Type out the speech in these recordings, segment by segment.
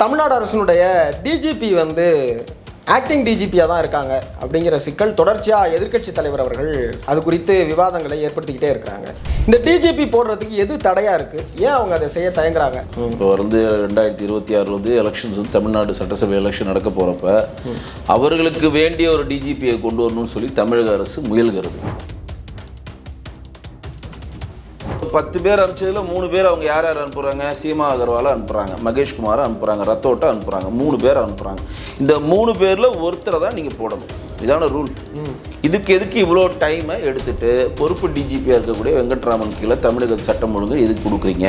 தமிழ்நாடு அரசினுடைய டிஜிபி வந்து ஆக்டிங் டிஜிபியாக தான் இருக்காங்க அப்படிங்கிற சிக்கல் தொடர்ச்சியாக எதிர்க்கட்சி தலைவர் அவர்கள் அது குறித்து விவாதங்களை ஏற்படுத்திக்கிட்டே இருக்கிறாங்க. இந்த டிஜிபி போடுறதுக்கு எது தடையாக இருக்குது ஏன் அவங்க அதை செய்ய தயங்குறாங்க? இப்போ வந்து ரெண்டாயிரத்தி இருபத்தி ஆறு வந்து எலெக்ஷன்ஸ் வந்து தமிழ்நாடு சட்டசபை எலெக்ஷன் நடக்க போகிறப்ப அவர்களுக்கு வேண்டிய ஒரு டிஜிபியை கொண்டு வரணும்னு சொல்லி தமிழக அரசு முயல்கிறது. பத்து பேர் அனுப்பிச்சதுல மூணு பேர் அவங்க யார் யார் அனுப்புகிறாங்க சீமா அகர்வாலை அனுப்புகிறாங்க மகேஷ்குமாரை அனுப்புகிறாங்க ரத்தோட்டை அனுப்புகிறாங்க மூணு பேர் அனுப்புகிறாங்க இந்த மூணு பேரில் ஒருத்தரை தான் நீங்கள் போடணும். இதான ரூல் இதுக்கு எதுக்கு இவ்வளோ டைமை எடுத்துட்டு பொறுப்பு டிஜிபியாக இருக்கக்கூடிய வெங்கட்ராமன் கீழே தமிழக சட்டம் ஒழுங்கு எதுக்கு கொடுக்குறீங்க?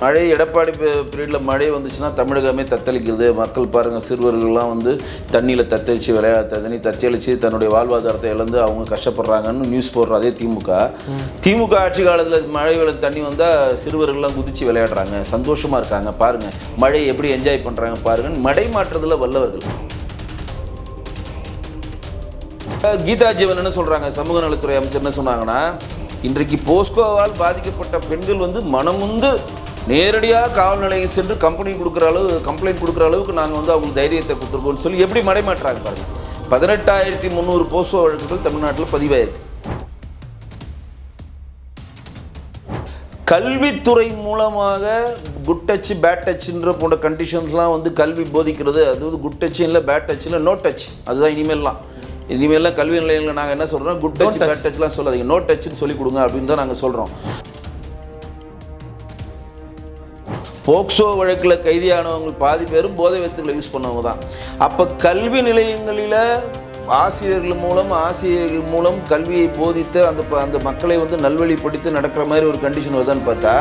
மழை எடப்பாடி பீரியடில் மழை வந்துச்சுன்னா தமிழகமே தத்தளிக்கிறது. மக்கள் பாருங்கள் சிறுவர்கள்லாம் வந்து தண்ணியில் தத்தளித்து விளையா தண்ணி தத்தளித்து தன்னுடைய வாழ்வாதாரத்தை இழந்து அவங்க கஷ்டப்படுறாங்கன்னு நியூஸ் போடுற அதே திமுக. திமுக ஆட்சி காலத்தில் மழை வெள்ள தண்ணி வந்தால் சிறுவர்கள்லாம் குதிச்சு விளையாடுறாங்க. சந்தோஷமாக இருக்காங்க. பாருங்கள் மழை எப்படி என்ஜாய் பண்ணுறாங்க பாருங்கன்னு மடை மாற்றுறதுல வல்லவர்கள். கீதா ஜீவன் என்ன சொல்கிறாங்க சமூக நலத்துறை அமைச்சர் என்ன சொன்னாங்கன்னா இன்றைக்கு போஸ்கோவால் பாதிக்கப்பட்ட பெண்கள் வந்து மனமுந்து நேரடியாக காவல் நிலையம் சென்று கம்பெனி கொடுக்குற அளவு கம்ப்ளைண்ட் கொடுக்குற அளவுக்கு நாங்கள் வந்து அவங்களுக்கு தைரியத்தை கொடுத்துருக்கோம்னு சொல்லி எப்படி மடைமாட்டுறாங்க பாருங்க. பதினெட்டாயிரத்தி முந்நூறு போஸ்கோ வழக்குகள் தமிழ்நாட்டில் பதிவாயிருக்கு. கல்வித்துறை மூலமாக குட் டச் பேட் டச்ன்ற போன்ற கண்டிஷன்ஸ்லாம் வந்து கல்வி போதிக்கிறது. அது வந்து குட் டச் இல்லை பேட் டச் இல்லை நோ டச் அதுதான் இனிமேல்லாம். இனிமேல்லாம் கல்வி நிலையங்களில் நாங்கள் என்ன சொல்கிறோம் குட் டச் பேட் டச்லாம் சொல்லாதீங்க. நோ டச்னு சொல்லி கொடுங்க அப்படின்னு தான் நாங்கள் சொல்கிறோம் போக்சோ வழக்கில் கைதியானவங்க பாதி பேரும் போதை வித்துக்களை யூஸ் பண்ணவங்க தான் அப்போ கல்வி நிலையங்களில் ஆசிரியர்கள் மூலம் ஆசிரியர்கள் மூலம் கல்வியை போதித்து அந்த ப- அந்த மக்களை வந்து நல்வழிப்படுத்தி நடக்கிற மாதிரி ஒரு கண்டிஷன் வருதான்னு பார்த்தா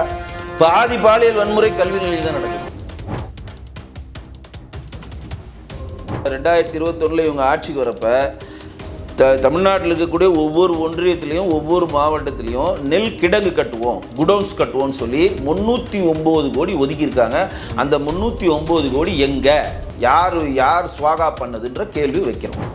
பாதி பாலியல் வன்முறை கல்வி நிலையில் தான் நடக்குது. ரெண்டாயிரத்தி இருபத்தொன்னில் இவங்க ஆட்சிக்கு வரப்போ த தமிழ்நாட்டில் இருக்கக்கூடிய ஒவ்வொரு ஒன்றியத்திலையும் ஒவ்வொரு மாவட்டத்திலையும் நெல் கிடங்கு கட்டுவோம் குடோன்ஸ் கட்டுவோம்னு சொல்லி முந்நூற்றி ஒம்பது கோடி ஒதுக்கியிருக்காங்க. அந்த முந்நூற்றி ஒம்பது கோடி எங்கே? யார் யார் சுவாகா பண்ணதுன்ற கேள்வி வைக்கிறோம்.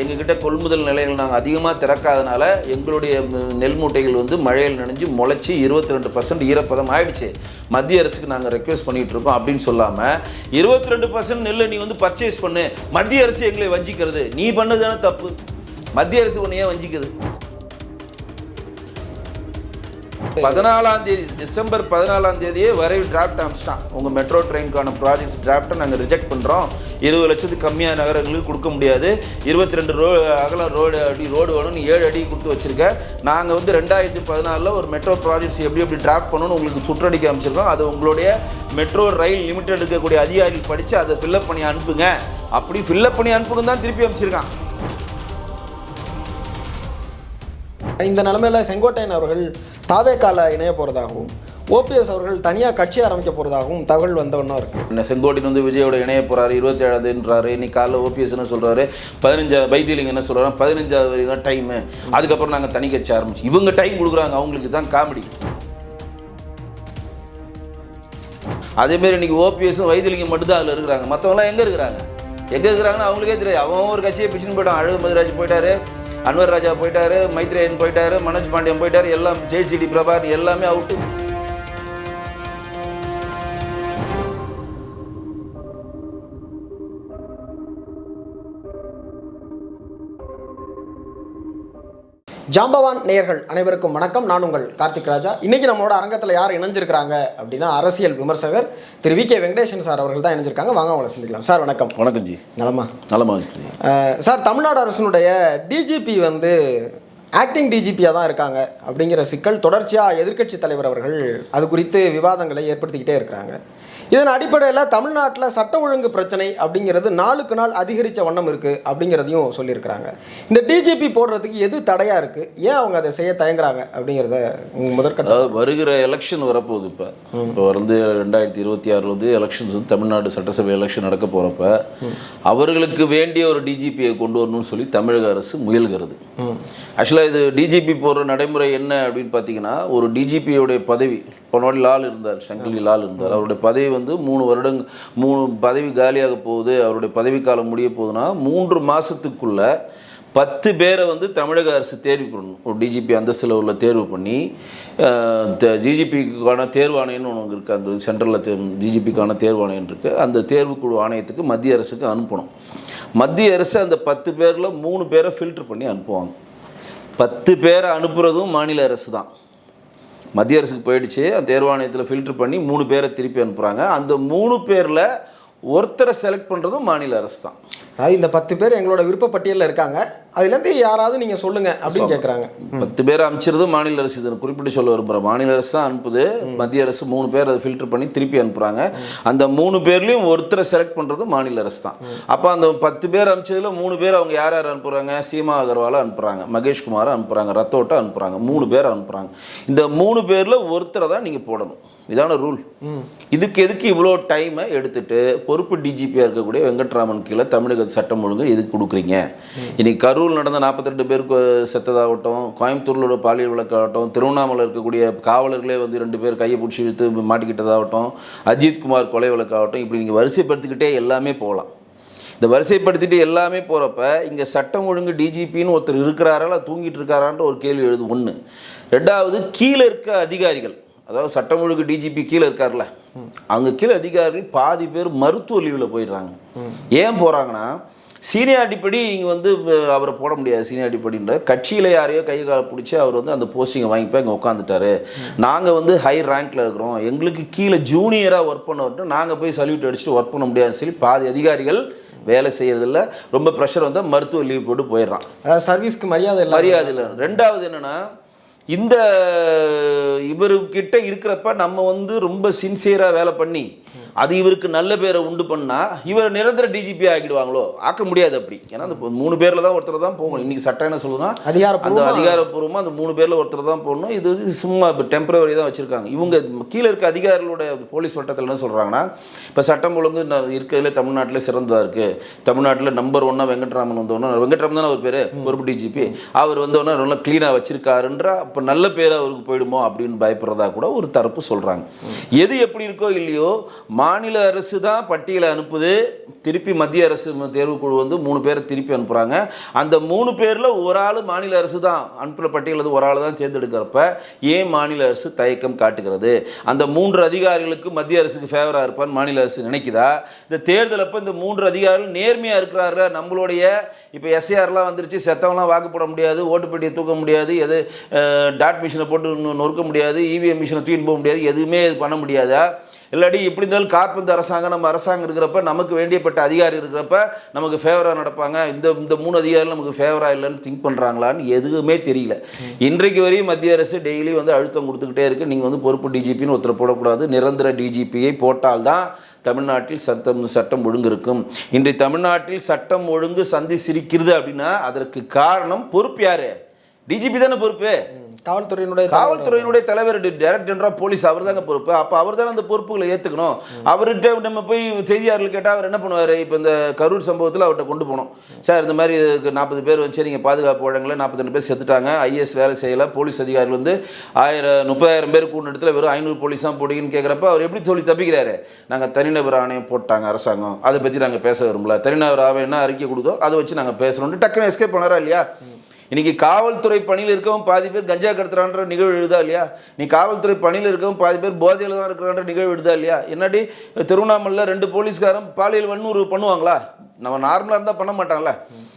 எங்ககிட்ட கொள்முதல் நிலையங்கள் நாங்கள் அதிகமாக திறக்காதனால எங்களுடைய நெல் மூட்டைகள் வந்து மழையில் நனைஞ்சு முளைச்சி இருபத்தி ரெண்டு பர்சன்ட் ஈரப்பதம் ஆயிடுச்சு. மத்திய அரசுக்கு நாங்கள் ரெக்வெஸ்ட் பண்ணிகிட்டு இருக்கோம் அப்படின்னு சொல்லாமல் இருபத்தி ரெண்டு பர்சன்ட் நெல்லை நீ வந்து பர்ச்சேஸ் பண்ணு. மத்திய அரசு எங்களை வஞ்சிக்கிறது. நீ பண்ணதானே தப்பு. மத்திய அரசு உன்னை ஏன் வஞ்சிக்குது. பதினாலாம் தேதி டிசம்பர் பதினாலாம் தேதியே வரை டிராப்ட் அமிச்சிட்டான் உங்கள் மெட்ரோ ட்ரெயினுக்கான ப்ராஜெக்ட்ஸ் டிராப்டை நாங்கள் ரிஜெக்ட் பண்ணுறோம் இருபது லட்சத்துக்கு கம்மியான நகரங்களுக்கு கொடுக்க முடியாது. இருபத்தி ரெண்டு ரோ அகலம் ரோடு அடி ரோடு வேணும்னு ஏழு அடி கொடுத்து வச்சிருக்க. நாங்கள் வந்து ரெண்டாயிரத்தி பதினாலில் ஒரு மெட்ரோ ப்ராஜெக்ட்ஸ் எப்படி எப்படி டிராப்ட் பண்ணணும்னு உங்களுக்கு சுற்றடிக்க அமைச்சிருக்கோம். அது உங்களுடைய மெட்ரோ ரயில் லிமிடெட் இருக்கக்கூடிய அதிகாரிகள் படித்து அதை ஃபில்அப் பண்ணி அனுப்புங்க. அப்படி ஃபில்அப் பண்ணி அனுப்புங்க தான் திருப்பி அமைச்சிருக்கான். இந்த நிலமையில் செங்கோட்டையன் அவர்கள் தாவேக்கால இணைய போகிறதாகவும் ஓபிஎஸ் அவர்கள் தனியாக கட்சி ஆரம்பிக்க போகிறதாகவும் தகவல் வந்தவண்ணா இருக்குது என்ன செங்கோட்டையன் வந்து விஜயோட இணைய போகிறாரு இருபத்தி ஏழாவதுன்றாரு இன்னைக்கு காலைல ஓபிஎஸ்னு சொல்கிறாரு பதினஞ்சாவது பதினஞ்சா வைத்தியலிங்க என்ன சொல்கிறாரு பதினஞ்சாவது வரைக்கும் தான் டைமு அதுக்கப்புறம் நாங்கள் தனி கட்சி ஆரம்பிச்சு இவங்க டைம் கொடுக்குறாங்க அவங்களுக்கு தான் காமெடி. அதேமாரி இன்னைக்கு ஓபிஎஸும் வைத்தியலிங்கம் மட்டும்தான் அதில் இருக்கிறாங்க. மற்றவங்களாம் எங்கே இருக்கிறாங்க? எங்கே இருக்கிறாங்கன்னு அவங்களுக்கே தெரியாது. அவன் ஒரு கட்சியை பிடிச்சின்னு போயிட்டான். அழகு மதுராஜ் போயிட்டாரு. அன்வர் ராஜா போயிட்டாரு மைத்ரேயன் போயிட்டாரு மனோஜ் பாண்டியன் போயிட்டாரு எல்லாம் ஜெய்சிடி பிரபார் எல்லாமே அவுட்டு ஜாம்பவான் நேயர்கள் அனைவருக்கும் வணக்கம். நான் உங்கள் கார்த்திக் ராஜா. இன்னைக்கு நம்மளோட அரங்கத்தில் யார் இணைஞ்சிருக்கிறாங்க அப்படின்னா அரசியல் விமர்சகர் திரு வி கே வெங்கடேசன் சார் அவர்கள் தான் இணைஞ்சிருக்காங்க. வாங்க அவங்களை சந்திக்கலாம். சார் வணக்கம். வணக்கம் ஜி. நலமா? நலமா சார் தமிழ்நாடு அரசினுடைய டிஜிபி வந்து ஆக்டிங் டிஜிபியாக தான் இருக்காங்க அப்படிங்கிற சிக்கல் தொடர்ச்சியாக எதிர்க்கட்சி தலைவர் அவர்கள் அது குறித்து விவாதங்களை ஏற்படுத்திக்கிட்டே இருக்கிறாங்க. இதன் அடிப்படையில் தமிழ்நாட்டில் சட்ட ஒழுங்கு பிரச்சனை அப்படிங்கிறது நாளுக்கு நாள் அதிகரித்த வண்ணம் இருக்குது அப்படிங்கிறதையும் சொல்லியிருக்கிறாங்க. இந்த டிஜிபி போடுறதுக்கு எது தடையாக இருக்குது ஏன் அவங்க அதை செய்ய தயங்குறாங்க அப்படிங்கிறத முதற்கட்ட அதாவது வருகிற எலெக்ஷன் வரப்போகுது இப்போ. இப்போ வந்து ரெண்டாயிரத்தி இருபத்தி ஆறு வந்து எலெக்ஷன்ஸ் வந்து தமிழ்நாடு சட்டசபை எலெக்ஷன் நடக்க போகிறப்ப அவர்களுக்கு வேண்டிய ஒரு டிஜிபியை கொண்டு வரணும்னு சொல்லி தமிழக அரசு முயல்கிறது. ஆக்சுவலாக இது டிஜிபி போடுற நடைமுறை என்ன அப்படின்னு பார்த்தீங்கன்னா ஒரு டிஜிபியோடைய பதவி போனவாடி லால் இருந்தார் சங்கிலி லால் இருந்தார். அவருடைய பதவி வந்து மூணு வருடங் மூணு பதவி காலியாக போகுது அவருடைய பதவி காலம் முடிய போகுதுன்னா மூன்று மாதத்துக்குள்ளே பத்து பேரை வந்து தமிழக அரசு தேர்வு பண்ணணும். ஒரு டிஜிபி அந்தஸ்தில் உள்ள தேர்வு பண்ணி டிஜிபிக்கான தேர்வு ஆணையம்னு ஒன்று இருக்குது அந்த சென்ட்ரலில் தேர் டிஜிபிக்கான தேர்வு ஆணையம் இருக்குது அந்த தேர்வுக்குழு ஆணையத்துக்கு மத்திய அரசுக்கு அனுப்பணும். மத்திய அரசு அந்த பத்து பேரில் மூணு பேரை ஃபில்டர் பண்ணி அனுப்புவாங்க. பத்து பேரை அனுப்புகிறதும் மாநில அரசு தான். மத்திய அரசுக்கு போயிடுச்சு. அந்த தேர்வாணையத்தில் ஃபில்டர் பண்ணி மூணு பேரை திருப்பி அனுப்புகிறாங்க அந்த மூணு பேரில் ஒருத்தரை செலக்ட் பண்ணுறதும் மாநில அரசு தான் அதாவது இந்த பத்து பேர் எங்களோட விருப்ப பட்டியலில் இருக்காங்க. அதுலேருந்து யாராவது நீங்கள் சொல்லுங்க அப்படின்னு கேட்குறாங்க பத்து பேர் அனுப்பிச்சிருது மாநில அரசு இதை குறிப்பிட்டு சொல்ல விரும்புகிறேன் மாநில அரசு தான் அனுப்புது. மத்திய அரசு மூணு பேர் அதை ஃபில்டர் பண்ணி திருப்பி அனுப்புகிறாங்க அந்த மூணு பேர்லையும் ஒருத்தரை செலக்ட் பண்ணுறது மாநில அரசு தான். அப்போ அந்த பத்து பேர் அனுப்பிச்சதுல மூணு பேர் அவங்க யார் யார் அனுப்புகிறாங்க சீமா அகர்வாலை அனுப்புகிறாங்க மகேஷ்குமாரை அனுப்புகிறாங்க ரத்தோட்டை அனுப்புகிறாங்க மூணு பேர் அனுப்புகிறாங்க இந்த மூணு பேரில் ஒருத்தரை தான் நீங்கள் போடணும். இதான ரூல். இதுக்கு எதுக்கு இவ்வளோ டைமை எடுத்துட்டு பொறுப்பு டிஜிபியாக இருக்கக்கூடிய வெங்கட்ராமன் கீழே தமிழக சட்டம் ஒழுங்கு எதுக்கு கொடுக்குறீங்க? இன்னைக்கு கரூர் நடந்த 42 பேருக்கு செத்ததாகட்டும் கோயம்புத்தூரில் உள்ள பாலியல் வழக்காகட்டும் திருவண்ணாமலை இருக்கக்கூடிய காவலர்களே வந்து ரெண்டு பேர் கையை பிடிச்சி இழுத்து மாட்டிக்கிட்டதாகட்டும் அஜித்குமார் கொலை வழக்காகட்டும் இப்படி நீங்கள் வரிசைப்படுத்திக்கிட்டே எல்லாமே போகலாம். இந்த வரிசைப்படுத்திட்டு எல்லாமே போகிறப்ப இங்கே சட்டம் ஒழுங்கு டிஜிபின்னு ஒருத்தர் இருக்கிறாரா இல்லை தூங்கிட்டு இருக்காரான்ற ஒரு கேள்வி எழுது ஒன்று ரெண்டாவது கீழே இருக்க அதிகாரிகள் அதாவது சட்டம் ஒழுங்கு டிஜிபி கீழே இருக்கார்ல அங்கே கீழே அதிகாரிகள் பாதி பேர் மருத்துவ லீவில் போயிடுறாங்க. ஏன் போகிறாங்கன்னா சீனியாரிட்டி படி நீங்கள் வந்து அவரை போட முடியாது சீனியாரிட்டி படின்ற கட்சியில் யாரையோ கை கால பிடிச்சி அவர் வந்து அந்த போஸ்டிங்கை வாங்கி போய் அங்கே உட்காந்துட்டாரு நாங்கள் வந்து ஹை ரேங்க்ல இருக்கிறோம். எங்களுக்கு கீழே ஜூனியராக ஒர்க் பண்ண வரட்டும் நாங்கள் போய் சல்யூட் அடிச்சுட்டு ஒர்க் பண்ண முடியாதுன்னு சொல்லி பாதி அதிகாரிகள் வேலை செய்யறதில்ல. ரொம்ப ப்ரெஷர் வந்தால் மருத்துவ லீவ் போட்டு போயிடுறான். சர்வீஸ்க்கு மரியாதை மரியாதை இல்லை. ரெண்டாவது என்னன்னா இந்த இவர்கிட்ட இருக்கிறப்ப நம்ம வந்து ரொம்ப சின்சியராக வேலை பண்ணி அது இவருக்கு நல்ல பேரை உண்டு பண்ணா இவர் நிரந்தர டிஜிபி ஆக்கிடுவாங்களோ? ஆக்க முடியாது அப்படி. ஏன்னா அந்த மூணு பேர்ல தான் ஒருத்தர் தான் போகணும். இன்னைக்கு சட்டம் என்ன சொல்லுன்னா அந்த அதிகாரப்பூர்வமா? அதிகாரப்பூர்வமாக அந்த மூணு பேர்ல ஒருத்தர் தான் போடணும். இது வந்து சும்மா இப்போ டெம்பரவரி தான் வச்சிருக்காங்க. இவங்க கீழே இருக்க அதிகாரிகளோட போலீஸ் வட்டத்தில் என்ன சொல்றாங்கன்னா இப்போ சட்டம் ஒழுங்கு இருக்கிறதுல தமிழ்நாட்டில் சிறந்ததா இருக்கு. தமிழ்நாட்டில் நம்பர் ஒன்னா வெங்கட்ராமன் வந்தோன்னா வெங்கட்ராமன் தானே அவர் பேர்? பொறுப்பு டிஜிபி அவர் வந்தோன்னா நல்லா க்ளீனாக வச்சிருக்காருன்ற அப்போ நல்ல பேர் அவருக்கு போயிடுமோ அப்படின்னு பயப்படுறதா கூட ஒரு தரப்பு சொல்றாங்க. எது எப்படி இருக்கோ இல்லையோ மாநில அரசு தான் பட்டியலை அனுப்புது. திருப்பி மத்திய அரசு தேர்வு தேர்வுக்குழு வந்து மூணு பேரை திருப்பி அனுப்புகிறாங்க அந்த மூணு பேரில் ஒரு ஆள் மாநில அரசு தான். அனுப்புகிற பட்டியலில் ஒரு ஆள் தான் தேர்ந்தெடுக்கிறப்ப ஏன் மாநில அரசு தயக்கம் காட்டுகிறது? அந்த மூன்று அதிகாரிகளுக்கு மத்திய அரசுக்கு ஃபேவராக இருப்பான்னு மாநில அரசு நினைக்குதா? இந்த தேர்தல் அப்போ இந்த மூன்று அதிகாரிகள் நேர்மையாக இருக்கிறாரு நம்மளுடைய இப்போ எஸ்ஏஆர்லாம் வந்துருச்சு. செத்தவங்களாம் வாக்கு போட முடியாது. ஓட்டுப்பெட்டியை தூக்க முடியாது. எது டாட் மிஷினை போட்டு நொறுக்க முடியாது. இவிஎம் மிஷினை தூக்கின்னு போக முடியாது. எதுவுமே இது பண்ண முடியாதா? இல்லாட்டி இப்படி இருந்தாலும் காற்பந்து அரசாங்கம் நம்ம அரசாங்கம் இருக்கிறப்ப நமக்கு வேண்டியப்பட்ட அதிகாரி இருக்கிறப்ப நமக்கு ஃபேவராக நடப்பாங்க. இந்த இந்த மூணு அதிகாரிகள் நமக்கு ஃபேவராக இல்லைன்னு திங்க் பண்ணுறாங்களான்னு எதுவுமே தெரியல. இன்றைக்கு வரையும் மத்திய அரசு டெய்லி வந்து அழுத்தம் கொடுத்துக்கிட்டே இருக்குது நீங்கள் வந்து பொறுப்பு டிஜிபின்னு ஒருத்தர் போடக்கூடாது. நிரந்தர டிஜிபியை போட்டால்தான் தமிழ்நாட்டில் சட்டம் சட்டம் ஒழுங்கு இருக்கும். இன்றைய தமிழ்நாட்டில் சட்டம் ஒழுங்கு சந்தி சிரிக்கிறது அப்படின்னா அதற்கு காரணம் பொறுப்பு யாரு? டிஜிபி தானே பொறுப்பு. காவல்துறையினுடைய காவல்துறையினுடைய தலைவர் டைரக்டர் ஜெனரல் போலீஸ் அவர் தாங்க பொறுப்பு. அப்போ அவர் தானே அந்த பொறுப்புகளை ஏற்றுக்கணும் அவர்கிட்ட நம்ம போய் செய்தியாளர்கள் கேட்டால் அவர் என்ன பண்ணுவார்? இப்போ இந்த கரூர் சம்பவத்தில் அவர்கிட்ட கொண்டு போனோம். சார் இந்த மாதிரி நாற்பது பேர் வச்சு நீங்கள் பாதுகாப்பு வழங்கல நாற்பத்தெண்டு பேர் செத்துட்டாங்க. ஐஎஸ் வேலை செய்யலை போலீஸ் அதிகாரிகள் வந்து ஆயிரம் முப்பதாயிரம் பேர் கூட இடத்துல வெறும் ஐநூறு போலீஸ் தான் போடுங்கன்னு கேட்குறப்ப அவர் எப்படி சொல்லி தப்பிக்கிறாரு? நாங்கள் தனிநபர் ஆணையம் போட்டாங்க அரசாங்கம். அதை பற்றி நாங்கள் பேச விரும்பல. தனிநபர் ஆணையம் என்ன அறிக்கை கொடுத்தோ அதை வச்சு நாங்கள் பேசுகிறோம் டக்குன்னு எஸ்கேப் பண்ணாரா இல்லையா? இன்னைக்கு காவல்துறை பணியில் இருக்கவும் பாதி பேர் கஞ்சா கடத்துறான்ற நிகழ்வு எழுதா இல்லையா? நீ காவல்துறை பணியில் இருக்கவும் பாதி பேர் போதையில் தான் இருக்கிறான்ற நிகழ்வு எழுதா இல்லையா? என்னாடி திருவண்ணாமலையில் ரெண்டு போலீஸ்காரன் பாலியல் வன்முறை பண்ணுவாங்களா? நம்ம நார்மலாக இருந்தால் பண்ண மாட்டாங்களா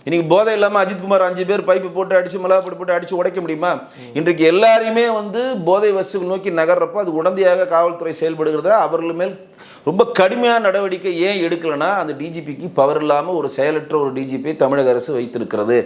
இன்னைக்கு போதை இல்லாமல் அஜித்குமார் அஞ்சு பேர் பைப்பு போட்டு அடிச்சு மிளகாப்பொடி போட்டு அடிச்சு உடைக்க முடியுமா? இன்றைக்கு எல்லாரையுமே வந்து போதை வசூல் நோக்கி நகர்றப்போ அது உடந்தையாக காவல்துறை செயல்படுகிறத அவர்கள் மேல் ரொம்ப கடுமையான நடவடிக்கை ஏன் எடுக்கலைன்னா அந்த டிஜிபிக்கு பவர் இல்லாமல் ஒரு செயலற்ற ஒரு டிஜிபி தமிழக அரசு வைத்திருக்கிறது.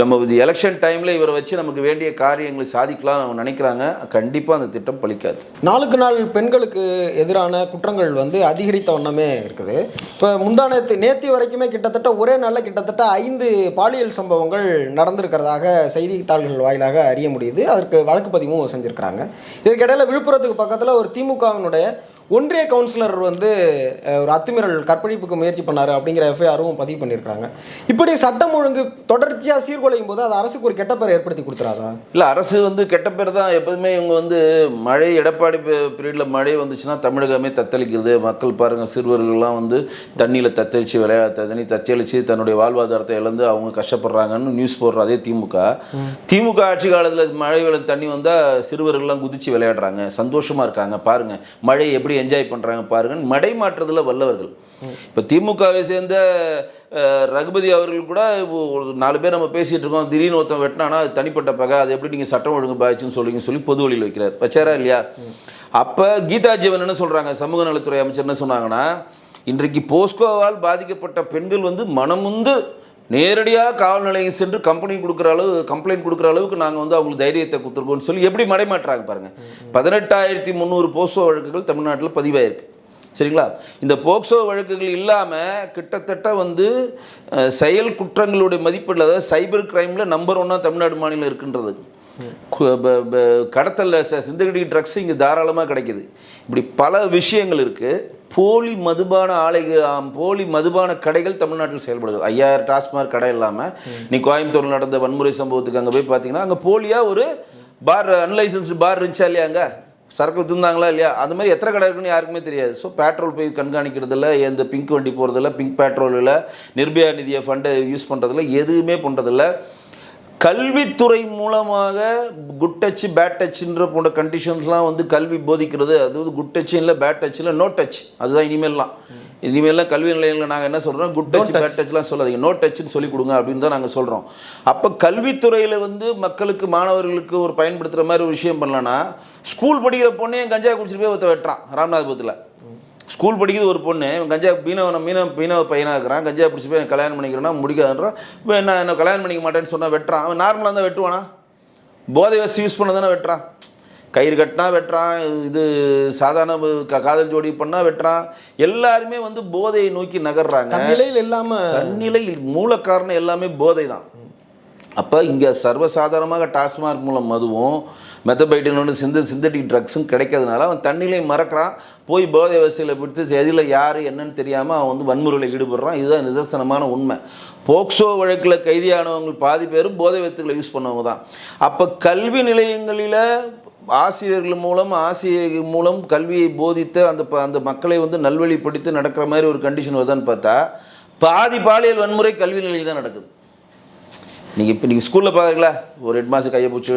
நம்ம இது எலெக்ஷன் டைமில் இவரை வச்சு நமக்கு வேண்டிய காரியங்களை சாதிக்கலாம் அவங்க நினைக்கிறாங்க. கண்டிப்பாக அந்த திட்டம் பலிக்காது. நாளுக்கு நாள் பெண்களுக்கு எதிரான குற்றங்கள் வந்து அதிகரித்த வண்ணமே இருக்குது. இப்போ முந்தானத்து நேத்தி வரைக்குமே கிட்டத்தட்ட ஒரே நாளில் கிட்டத்தட்ட ஐந்து பாலியல் சம்பவங்கள் நடந்திருக்கிறதாக செய்தித்தாள்கள் வாயிலாக அறிய முடியுது. அதற்கு வழக்கு பதிவும் செஞ்சுருக்கிறாங்க. இதற்கிடையில் விழுப்புரத்துக்கு பக்கத்தில் ஒரு திமுகவினுடைய ஒன்றிய கவுன்சிலர் வந்து ஒரு அத்துமீறல் கற்பழிப்புக்கு முயற்சி பண்ணார் அப்படிங்கிற எஃப்ஐஆரும் பதிவு பண்ணியிருக்காங்க இப்படி சட்டம் ஒழுங்கு தொடர்ச்சியாக சீர்குலையும் போது அது அரசுக்கு ஒரு கெட்ட பேரை ஏற்படுத்தி கொடுத்துறாதா இல்லை அரசு வந்து கெட்ட பேர் தான் எப்போதுமே இவங்க வந்து மழை எடப்பாடி பீரியடில் மழை வந்துச்சுன்னா தமிழகமே தத்தளிக்கிறது. மக்கள் பாருங்கள் சிறுவர்கள்லாம் வந்து தண்ணியில் தத்தளிச்சு விளையா தண்ணி தத்தளிச்சு தன்னுடைய வாழ்வாதாரத்தை இழந்து அவங்க கஷ்டப்படுறாங்கன்னு நியூஸ் போடுற அதே திமுக. திமுக ஆட்சி காலத்தில் மழை வெள்ளம் தண்ணி வந்தால் சிறுவர்கள்லாம் குதிச்சு விளையாடுறாங்க. சந்தோஷமாக இருக்காங்க. பாருங்கள் மழை எப்படி என்ஜாய் பண்ணுறாங்க பாருங்கள் மடை மாற்றுறதுல வல்லவர்கள். இப்போ திமுகவை சேர்ந்த ரகுபதி அவர்கள் கூட இப்போ ஒரு நாலு பேர் நம்ம பேசிகிட்டு இருக்கோம். திடீர்னு ஒருத்தன் வெட்டினானா அது தனிப்பட்ட பகை. அது எப்படி நீங்கள் சட்டம் ஒழுங்கு பாய்ச்சுன்னு சொல்லுங்க சொல்லி பொது வழியில் வைக்கிறார். வச்சாரா இல்லையா? அப்போ கீதா ஜீவன் என்ன சொல்கிறாங்க சமூக நலத்துறை அமைச்சர் என்ன சொன்னாங்கன்னா இன்றைக்கு போஸ்கோவால் பாதிக்கப்பட்ட பெண்கள் வந்து மனமுந்து நேரடியாக காவல் நிலையம் சென்று கம்பெனி கொடுக்குற அளவு கம்ப்ளைண்ட் கொடுக்குற அளவுக்கு நாங்கள் வந்து அவங்களுக்கு தைரியத்தை கொடுத்துருக்கோம்னு சொல்லி எப்படி மடைமாட்டுறாங்க பாருங்கள் பதினெட்டாயிரத்தி முந்நூறு போக்சோ வழக்குகள் தமிழ்நாட்டில் பதிவாயிருக்கு. சரிங்களா? இந்த போக்சோ வழக்குகள் இல்லாமல் கிட்டத்தட்ட வந்து செயல் குற்றங்களுடைய மதிப்பீடு அதாவது சைபர் கிரைமில் நம்பர் ஒன்னாக தமிழ்நாடு மாநிலம் இருக்குன்றது. கடத்தல ப- சிந்தகடி ட்ரக்ஸ் இங்கே தாராளமாக கிடைக்கிது. இப்படி பல விஷயங்கள் இருக்குது போலி மதுபான ஆலைகள் போலி மதுபான கடைகள் தமிழ்நாட்டில் செயல்படுது. ஐயாயிரம் டாஸ்மாக் கடை இல்லாமல் நீ கோயம்புத்தூரில் நடந்த வன்முறை சம்பவத்துக்கு அங்கே போய் பார்த்தீங்கன்னா அங்கே போலியாக ஒரு பார் அன்லைசன்ஸ்டு பார் இருந்துச்சா இல்லையா அங்கே? சரக்கு திருந்தாங்களா இல்லையா? அது மாதிரி எத்தனை கடை இருக்குன்னு யாருக்குமே தெரியாது. ஸோ பெட்ரோல் போய் கண்காணிக்கிறதில்ல எந்த பிங்க் வண்டி போகிறதில்ல பிங்க் பெட்ரோலில் நிர்பயா நிதியை ஃபண்டை யூஸ் பண்ணுறதில்ல எதுவுமே பண்ணுறதில்ல கல்வித்துறை மூலமாக குட் டச் பேட் டச்ன்ற போன்ற கண்டிஷன்ஸ்லாம் வந்து கல்வி போதிக்கிறது. அது வந்து குட் டச் இல்லை பேட் டச் இல்லை நோ டச் அதுதான் இனிமேல்லாம். இனிமேல்லாம் கல்வி நிலையங்களில் நாங்கள் என்ன சொல்கிறோம் குட் டச் பேட் டச்லாம் சொல்லாதீங்க. நோ டச்னு சொல்லி கொடுங்க அப்படின்னு தான் நாங்கள் சொல்கிறோம் அப்போ கல்வித்துறையில் வந்து மக்களுக்கு மாணவர்களுக்கு ஒரு பயன்படுத்துகிற மாதிரி ஒரு விஷயம் பண்ணலன்னா ஸ்கூல் படிக்கிற பொண்ணையும் கஞ்சா குடிச்சிட்டு போய் ஒருத்த வெட்டுறான் ராமநாதபுரத்தில். ஸ்கூல் படிக்குது ஒரு பொண்ணு கஞ்சா மீனவன மீனவ மீனவ பையனாக இருக்கிறான். கஞ்சா பிடிச்சி போய் கல்யாணம் பண்ணிக்கிறேன்னா முடிக்காதுன்றான் இவன் என்ன என்ன கல்யாணம் பண்ணிக்க மாட்டேன்னு சொன்னால் வெட்டுறான். அவன் நார்மலாக தான் வெட்டுவானா? போதை வசி யூஸ் பண்ண தானே வெட்டுறான். கயிறு கட்டினா வெட்டுறான் இது சாதாரண காதல் ஜோடி பண்ணால் வெட்டுறான். எல்லாருமே வந்து போதையை நோக்கி நகர்றாங்க. நிலையில் இல்லாம தன்னிலை மூல காரணம் எல்லாமே போதை தான். அப்போ இங்கே சர்வசாதாரணமாக டாஸ்மாக் மூலம் மதுவும் மெத்தபைட்டினோட சிந்த சிந்தட்டிக் ட்ரக்ஸும் கிடைக்கிறதுனால அவன் தண்ணிலே மறக்கிறான். போய் போதை வசதியில் பிடிச்சி எதில் யார் என்னன்னு தெரியாமல் அவன் வந்து வன்முறையில் ஈடுபடுறான். இதுதான் நிதர்சனமான உண்மை. போக்சோ வழக்கில் கைதியானவங்க பாதி பேரும் போதை வத்துக்களை யூஸ் பண்ணவங்க தான். அப்போ கல்வி நிலையங்களில் ஆசிரியர்கள் மூலம் ஆசிரியர்கள் மூலம் கல்வியை போதித்து அந்த ப- அந்த மக்களை வந்து நல்வழிப்படுத்தி நடக்கிற மாதிரி ஒரு கண்டிஷன் வருதான்னு பார்த்தா பாதி பாலியல் வன்முறை கல்வி நிலையில் தான் நடக்குது. நீங்க இப்போ நீங்கள் ஸ்கூலில் பாருங்களா ஒரு ஹெட் மாஸ்டர் கையை பிடிச்சி.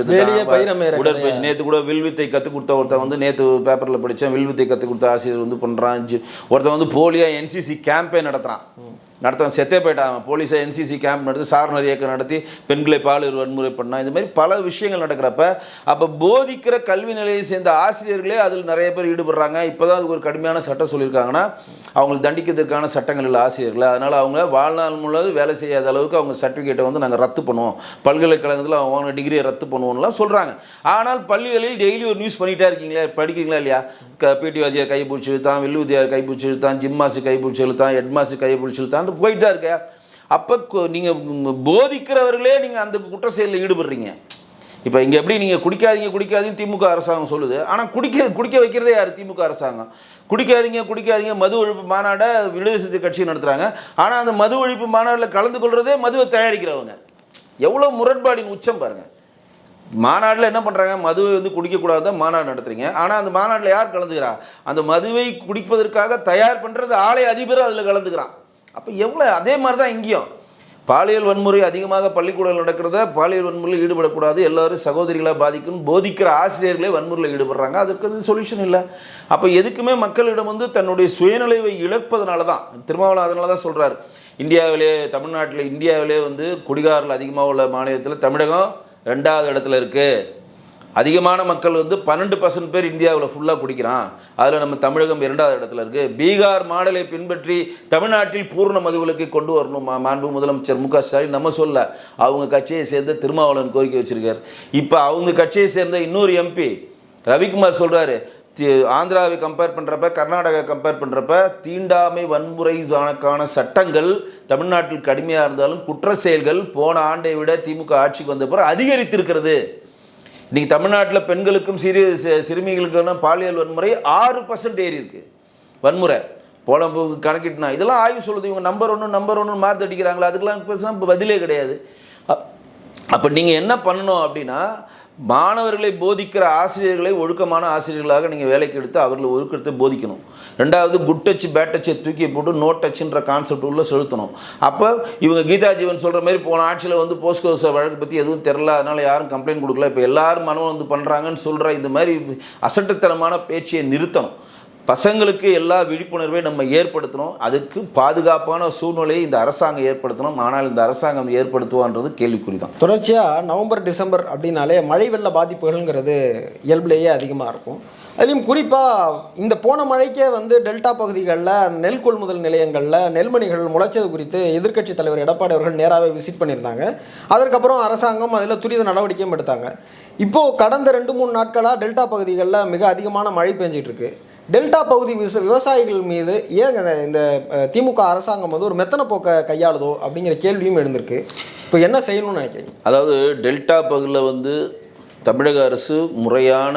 உடற்பயிற்சி நேற்று கூட வில்வித்தை கற்றுக் கொடுத்த ஒருத்தன் வந்து நேற்று பேப்பரில் படித்தேன் வில்வித்தை கற்றுக் கொடுத்த ஆசிரியர் வந்து பண்ணுறான் ஒருத்தன் வந்து போலியாக என்சிசி கேம்பே நடத்துகிறான் நடத்துறான் செத்தே போயிட்டாங்க. போலீஸை என்சிசி கேம்ப் நடத்தி சாரணர் இயக்கம் நடத்தி பெண்களை பாலியல் வன்முறை பண்ணால் இந்த மாதிரி பல விஷயங்கள் நடக்கிறப்ப அப்போ போதிக்கிற கல்வி நிலையை சேர்ந்த ஆசிரியர்களே அதில் நிறைய பேர் ஈடுபடுறாங்க. இப்போ தான் அதுக்கு ஒரு கடுமையான சட்டம் சொல்லியிருக்காங்கன்னா அவங்களை தண்டிக்கிறதுக்கான சட்டங்கள் இல்லை ஆசிரியர்கள். அதனால் அவங்க வாழ்நாள் முழுவதும் வேலை செய்யாத அளவுக்கு அவங்க சர்டிஃபிகேட்டை வந்து நாங்கள் ரத்து பண்ணுவோம். பல்கலைக்கழகத்தில் அவங்க டிகிரியை ரத்து பண்ணுவோம்லாம் சொல்கிறாங்க ஆனால் பள்ளிகளில் டெய்லி ஒரு நியூஸ் பண்ணிகிட்டே இருக்கீங்களா? படிக்கிறீங்களா இல்லையா? க பிடி வாத்தியார் கை தான் இழுத்தான் வில்லுவதியார் கை பிடிச்சி இழுத்தான் ஜிம் மாசு இழுத்தான் ஹெட் மாசு கை பிடிச்சி போயிட்டு தான் இருக்க. அப்போ நீங்கள் போதிக்கிறவர்களே நீங்கள் அந்த குற்ற செயலில் ஈடுபடுறீங்க. இப்போ இங்கே எப்படி நீங்கள் குடிக்காதீங்க குடிக்காதீங்க திமுக அரசாங்கம் சொல்லுது. ஆனால் குடிக்க குடிக்க வைக்கிறதே யார்? திமுக அரசாங்கம். குடிக்காதீங்க குடிக்காதீங்க மது ஒழிப்பு மாநாடை விடுதலை சிறுத்தை கட்சி நடத்துகிறாங்க ஆனால் அந்த மது ஒழிப்பு மாநாட்டில் கலந்து கொள்றதே மதுவை தயாரிக்கிறவங்க. எவ்வளோ முரண்பாடின் உச்சம் பாருங்கள் மாநாட்டில் என்ன பண்ணுறாங்க மதுவை வந்து குடிக்கக்கூடாது தான் மாநாடு நடத்துறீங்க. ஆனால் அந்த மாநாட்டில் யார் கலந்துக்கிறா? அந்த மதுவை குடிப்பதற்காக தயார் பண்ணுறது ஆலை அதிபரும் அதில் கலந்துக்கிறான். அப்போ எவ்வளோ அதே மாதிரி தான் இங்கேயும். பாலியல் வன்முறை அதிகமாக பள்ளிக்கூடங்கள் நடக்கிறத பாலியல் வன்முறையில் ஈடுபடக்கூடாது. எல்லாரும் சகோதரிகளாக பாதிக்கும் போதிக்கிற ஆசிரியர்களே வன்முறையில் ஈடுபடுறாங்க. அதுக்கு அது சொல்யூஷன் இல்லை. அப்போ எதுக்குமே மக்களிடம் வந்து தன்னுடைய சுயநிலைவை இழப்பதனால தான் திருமாவளவன் அதனால தான் சொல்கிறார் இந்தியாவிலே தமிழ்நாட்டில் இந்தியாவிலே வந்து குடிகாரில் அதிகமாக உள்ள மாநிலத்தில் தமிழகம் ரெண்டாவது இடத்துல இருக்குது அதிகமான மக்கள் வந்து பன்னெண்டு பர்சன்ட் பேர் இந்தியாவில் ஃபுல்லாக குடிக்கிறான். அதில் நம்ம தமிழகம் இரண்டாவது இடத்துல இருக்குது பீகார் மாடலை பின்பற்றி தமிழ்நாட்டில் பூர்ண மதுவிலக்கை கொண்டு வரணும் மா- மாண்பு முதலமைச்சர் மு க ஸ்டாலின். நம்ம சொல்ல அவங்க கட்சியை சேர்ந்த திருமாவளவன் கோரிக்கை வச்சுருக்கார். இப்போ அவங்க கட்சியை சேர்ந்த இன்னொரு எம்பி ரவிக்குமார் சொல்கிறாரு ஆந்திராவை கம்பேர் பண்ணுறப்ப கர்நாடகா கம்பேர் பண்ணுறப்ப தீண்டாமை வன்முறைக்கான சட்டங்கள் தமிழ்நாட்டில் கடுமையாக இருந்தாலும் குற்ற செயல்கள் போன ஆண்டை விட திமுக ஆட்சிக்கு வந்த பிறகு அதிகரித்திருக்கிறது. இன்றைக்கி தமிழ்நாட்டில் பெண்களுக்கும் சிறு சிறுமிகளுக்கான பாலியல் வன்முறை ஆறு பர்சன்ட் ஏறி இருக்குது வன்முறை. போல கணக்கிட்டுனா இதெல்லாம் ஆய்வு சொல்லுது. இவங்க நம்பர் ஒன்று நம்பர் ஒன்று மார்க் அடிக்கிறாங்களா? அதுக்கெல்லாம் இப்போ பதிலே கிடையாது. அப்போ நீங்கள் என்ன பண்ணணும் அப்படின்னா மாணவர்களை போதிக்கிற ஆசிரியர்களை ஒழுக்கமான ஆசிரியர்களாக நீங்கள் வேலைக்கு எடுத்து அவர்களை ஒழுக்கத்தை போதிக்கணும். ரெண்டாவது குட் டச் பேட் டச்சை தூக்கி போட்டு நோ டச்ன்ற கான்செப்ட் உள்ள செலுத்தணும். அப்போ இவங்க கீதா ஜீவன் சொல்கிற மாதிரி போன ஆட்சியில் வந்து போஸ்கோ வழக்கு பற்றி எதுவும் தெரில அதனால் யாரும் கம்ப்ளைண்ட் கொடுக்கல. இப்போ எல்லாரும் மனம் வந்து பண்ணுறாங்கன்னு சொல்கிற இந்த மாதிரி அசட்டுத்தனமான பேச்சையை நிறுத்தணும். பசங்களுக்கு எல்லா விழிப்புணர்வையும் நம்ம ஏற்படுத்தணும். அதுக்கு பாதுகாப்பான சூழ்நிலையை இந்த அரசாங்கம் ஏற்படுத்தணும். ஆனால் இந்த அரசாங்கம் ஏற்படுத்துவான்றது கேள்விக்குறி தான் தொடர்ச்சியாக நவம்பர் டிசம்பர் அப்படின்னாலே மழை வெள்ள பாதிப்புகள்ங்கிறது இயல்புலேயே அதிகமாக இருக்கும். அதையும் குறிப்பாக இந்த போன மழைக்கே வந்து டெல்டா பகுதிகளில் நெல் கொள்முதல் நிலையங்களில் நெல்மணிகள் முளைச்சது குறித்து எதிர்க்கட்சி தலைவர் எடப்பாடி அவர்கள் நேராகவே விசிட் பண்ணியிருந்தாங்க. அதற்கப்புறம் அரசாங்கம் அதில் துரித நடவடிக்கையும் எடுத்தாங்க. இப்போது கடந்த ரெண்டு மூணு நாட்களாக டெல்டா பகுதிகளில் மிக அதிகமான மழை பெஞ்சிகிட்டு இருக்குது டெல்டா பகுதி விவச விவசாயிகள் மீது ஏன் இந்த- திமுக அரசாங்கம் வந்து ஒரு மெத்தன போக்கை கையாளுதோ அப்படிங்கிற கேள்வியும் எழுந்திருக்கு. இப்போ என்ன செய்யணும்னு நினைக்கிறீங்க? அதாவது டெல்டா பகுதியில் வந்து தமிழக அரசு முறையான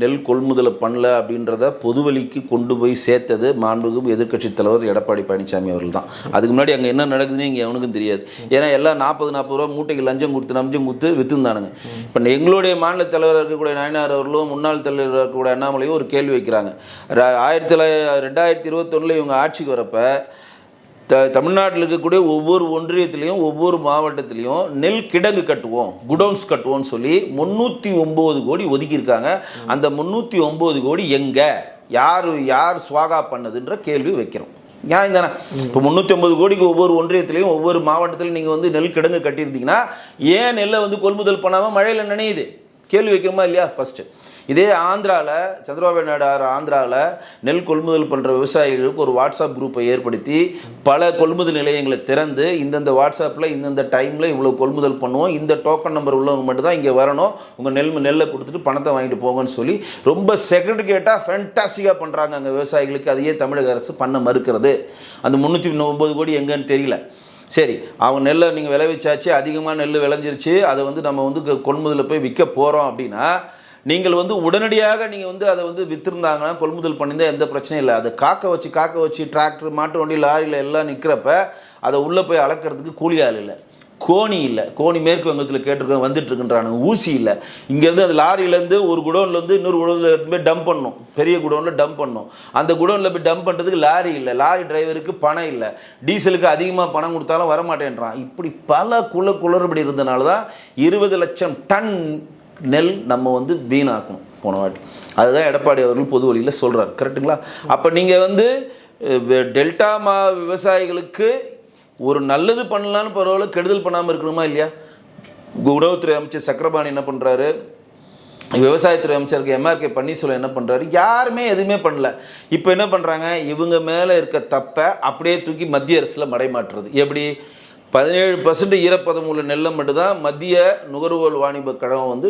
நெல் கொள்முதலை பண்ணல அப்படின்றத பொதுவெளிக்கு கொண்டு போய் சேர்த்தது மாண்புகும் எதிர்க்கட்சி தலைவர் எடப்பாடி பழனிசாமி அவர்கள் தான் அதுக்கு முன்னாடி அங்கே என்ன நடக்குதுன்னு இங்கே எவனுக்கும் தெரியாது. ஏன்னா எல்லாம் நாற்பது நாற்பது ரூபா மூட்டைக்கு லஞ்சம் கொடுத்து லஞ்சம் கொடுத்து விற்றுந்தானுங்க இப்போ எங்களுடைய மாநில தலைவராக இருக்கக்கூடிய நாயனார் அவர்களும் முன்னாள் தலைவராக இருக்கக்கூடிய அண்ணாமலையும் ஒரு கேள்வி வைக்கிறாங்க. ஆயிரத்தி தொள்ளாயிரத்தி ரெண்டாயிரத்தி இருபத்தொன்னில் இவங்க ஆட்சிக்கு வரப்போ த தமிழ்நாட்டில் இருக்கக்கூடிய ஒவ்வொரு ஒன்றியத்திலையும் ஒவ்வொரு மாவட்டத்திலையும் நெல் கிடங்கு கட்டுவோம் குடோன்ஸ் கட்டுவோம்னு சொல்லி முந்நூற்றி ஒம்பது கோடி ஒதுக்கியிருக்காங்க. அந்த முந்நூற்றி ஒம்பது கோடி எங்கே? யார் யார் சுவாகா பண்ணதுன்ற கேள்வி வைக்கிறோம். ஏன் தானே? இப்போ முந்நூற்றி ஐம்பது கோடிக்கு ஒவ்வொரு ஒன்றியத்திலையும் ஒவ்வொரு மாவட்டத்திலையும் நீங்கள் வந்து நெல் கிடங்கு கட்டியிருந்தீங்கன்னா ஏன் நெல்லை வந்து கொள்முதல் பண்ணாமல் மழையில் நினையுது? கேள்வி வைக்கிறோமா இல்லையா ஃபஸ்ட்டு இதே ஆந்திராவில் சந்திரபாபு நாயுடு ஆந்திராவில் நெல் கொள்முதல் பண்ணுற விவசாயிகளுக்கு ஒரு வாட்ஸ்அப் குரூப்பை ஏற்படுத்தி பல கொள்முதல் நிலையங்களை திறந்து இந்தந்த வாட்ஸ்அப்பில் இந்தந்த டைமில் இவ்வளோ கொள்முதல் பண்ணுவோம். இந்த டோக்கன் நம்பர் உள்ளவங்க மட்டும்தான் இங்கே வரணும். உங்கள் நெல் நெல்லை கொடுத்துட்டு பணத்தை வாங்கிட்டு போங்கன்னு சொல்லி ரொம்ப செக்ரிகேட்டாக ஃபென்டாஸ்டிக்காக பண்ணுறாங்க அங்கே விவசாயிகளுக்கு. அதையே தமிழக அரசு பண்ண மறுக்கிறது. அந்த முந்நூற்றி ஒம்பது கோடி எங்கன்னு தெரியல. சரி அவங்க நெல்லை நீங்கள் விளைவிச்சாச்சு அதிகமாக நெல் விளைஞ்சிருச்சு. அதை வந்து நம்ம வந்து கொள்முதலில் போய் விற்க போகிறோம் அப்படின்னா நீங்கள் வந்து உடனடியாக நீங்கள் வந்து அதை வந்து விற்றுருந்தாங்கன்னா கொள்முதல் பண்ணியிருந்தால் எந்த பிரச்சனையும் இல்லை. அதை காக்க வச்சு காக்க வச்சு டிராக்டர் மாட்டு வண்டி லாரியில் எல்லாம் நிற்கிறப்ப அதை உள்ளே போய் அளக்கிறதுக்கு கூலி ஆள் இல்லை. கோணி இல்லை. கோணி மேற்கு வங்கத்தில் கேட்டிருக்க வந்துட்டு இருக்குன்றானுங்க. ஊசி இல்லை. இங்கேருந்து அது லாரியிலேருந்து ஒரு குடோன்லேருந்து இன்னொரு குடோனில் போய் டம்ப் பண்ணும். பெரிய குடோனில் டம்ப் பண்ணும். அந்த குடோனில் போய் டம்ப் பண்ணுறதுக்கு லாரி இல்லை. லாரி டிரைவருக்கு பணம் இல்லை. டீசலுக்கு அதிகமாக பணம் கொடுத்தாலும் வரமாட்டேன்றான். இப்படி பல குல குளறுபடி இருந்தனால தான் இருபது லட்சம் டன் நெல் நம்ம வந்து வீணாக்கணும் போன வாட்டி. அதுதான் எடப்பாடி அவர்கள் பொது வழியில் சொல்கிறார் கரெக்டுங்களா அப்போ நீங்கள் வந்து டெல்டா மா விவசாயிகளுக்கு ஒரு நல்லது பண்ணலான்னு பரவாயில்ல கெடுதல் பண்ணாமல் இருக்கணுமா இல்லையா? உணவுத்துறை அமைச்சர் சக்கரபாணி என்ன பண்ணுறாரு விவசாயத்துறை அமைச்சருக்கு எம்ஆர்கே பன்னீர்செல்வம் என்ன பண்ணுறாரு யாருமே எதுவுமே பண்ணல. இப்போ என்ன பண்ணுறாங்க இவங்க மேலே இருக்க தப்பை அப்படியே தூக்கி மத்திய அரசில் மடைமாற்றுறது. எப்படி? பதினேழு பர்சன்ட் ஈரப்பதம் உள்ள நெல்லை மட்டும்தான் மத்திய நுகர்வோர் வாணிப கழகம் வந்து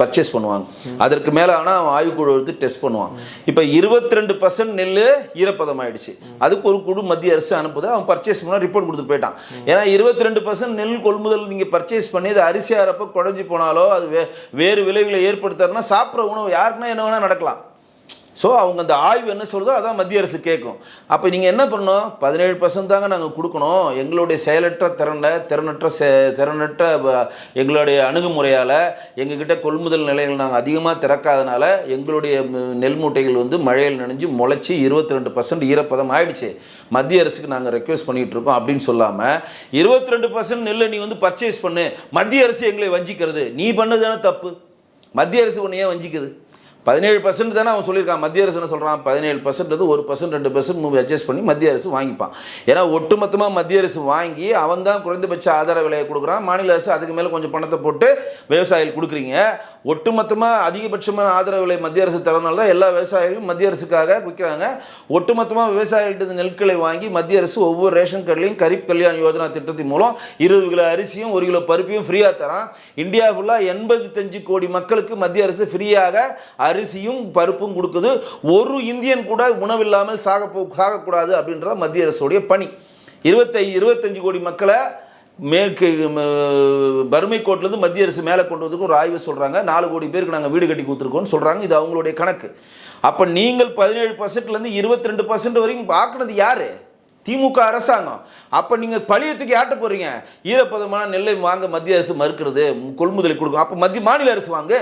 பர்ச்சேஸ் பண்ணுவாங்க. அதற்கு மேலே ஆனால் அவன் ஆய்வுக்குழு எடுத்து டெஸ்ட் பண்ணுவான் இப்போ இருபத்தி ரெண்டு பர்சன்ட் நெல் ஈரப்பதம் ஆயிடுச்சு அதுக்கு ஒரு குழு மத்திய அரசு அனுப்புது. அவன் பர்ச்சேஸ் பண்ண ரிப்போர்ட் கொடுத்து போயிட்டான் ஏன்னா இருபத்தி ரெண்டு பர்சன்ட் நெல் கொள்முதல் நீங்கள் பர்ச்சேஸ் பண்ணி அது அரிசி ஆறப்ப குழஞ்சி போனாலோ அது வே வேறு விளைவுகளை ஏற்படுத்தாருன்னா சாப்பிட்ற உணவு யாருக்குன்னா என்ன வேணால் நடக்கலாம். ஸோ அவங்க அந்த ஆய்வு என்ன சொல்கிறதோ அதான் மத்திய அரசு கேட்கும் அப்போ நீங்கள் என்ன பண்ணணும்? பதினேழு பர்சன்ட் தாங்க நாங்கள் கொடுக்கணும். எங்களுடைய செயலற்ற திறனை திறனற்ற செ திறனற்ற எங்களுடைய அணுகுமுறையால் எங்ககிட்ட கொள்முதல் நிலையங்கள் நாங்கள் அதிகமாக திறக்காதனால எங்களுடைய நெல் மூட்டைகள் வந்து மழையில் நனைஞ்சு முளைச்சி இருபத்தி ரெண்டு பர்சன்ட் ஈரப்பதம் ஆயிடுச்சு. மத்திய அரசுக்கு நாங்கள் ரெக்வஸ்ட் பண்ணிகிட்டு இருக்கோம் அப்படின்னு சொல்லாமல் இருபத்தி ரெண்டு பர்சன்ட் நெல்லை நீ வந்து பர்ச்சேஸ் பண்ணு. மத்திய அரசு எங்களை வஞ்சிக்கிறது. நீ பண்ணதான தப்பு. மத்திய அரசு உன்னை ஏன் வஞ்சிக்குது? பதினேழு பர்சன்ட் தானே அவன் சொல்லியிருக்கான். மத்திய அரசு என்ன சொல்கிறான் பதினேழு பர்சன்ட் ஒரு பர்சன்ட் ரெண்டு பர்சன்ட் அட்ஜஸ்ட் பண்ணி மத்திய அரசு வாங்கிப்பான். ஏன்னா ஒட்டுமொத்தமாக மத்திய அரசு வாங்கி அவன் தான் குறைந்தபட்ச ஆதார விலையை கொடுக்குறான். மாநில அரசு அதுக்கு மேலே கொஞ்சம் பணத்தை போட்டு விவசாயிகள் கொடுக்குறீங்க. ஒட்டுமொத்தமாக அதிகபட்சமான ஆதரவு விலை மத்திய அரசு தரனால தான் எல்லா விவசாயிகளும் மத்திய அரசுக்காக விற்கிறாங்க. ஒட்டுமொத்தமாக விவசாயிகிட்ட நெற்களை வாங்கி மத்திய அரசு ஒவ்வொரு ரேஷன் கடையிலையும் கரீப் கல்யாண் யோஜனா திட்டத்தின் மூலம் இருபது கிலோ அரிசியும் ஒரு கிலோ பருப்பையும் ஃப்ரீயாக தரான். இந்தியா ஃபுல்லாக எண்பத்தஞ்சு கோடி மக்களுக்கு மத்திய அரசு ஃப்ரீயாக அரிசியும் பருப்பும் கொடுக்குது. ஒரு இந்தியன் கூட உணவில்லாமல் சாக போ சாகக்கூடாது அப்படின்றத மத்திய அரசுடைய பணி. இருபத்தை இருபத்தஞ்சு கோடி மக்களை மேற்கு வறுமை கோட்டிலேருந்து மத்திய அரசு மேலே கொண்டு வந்ததுக்கு ஒரு ஆய்வு சொல்கிறாங்க நாலு கோடி பேருக்கு நாங்கள் வீடு கட்டி கொடுத்துருக்கோம்னு சொல்கிறாங்க இது அவங்களுடைய கணக்கு. அப்போ நீங்கள் பதினேழு பர்சன்ட்லேருந்து இருபத்தி ரெண்டு பர்சன்ட் வரைக்கும் பார்க்குறது யார்? திமுக அரசாங்கம். அப்போ நீங்கள் பழியத்துக்கு யார்கிட்ட போகிறீங்க ஈரப்பதமான நெல்லை வாங்க மத்திய அரசு மறுக்கிறது. கொள்முதலை கொடுக்கும். அப்போ மத்திய மாநில அரசு வாங்க.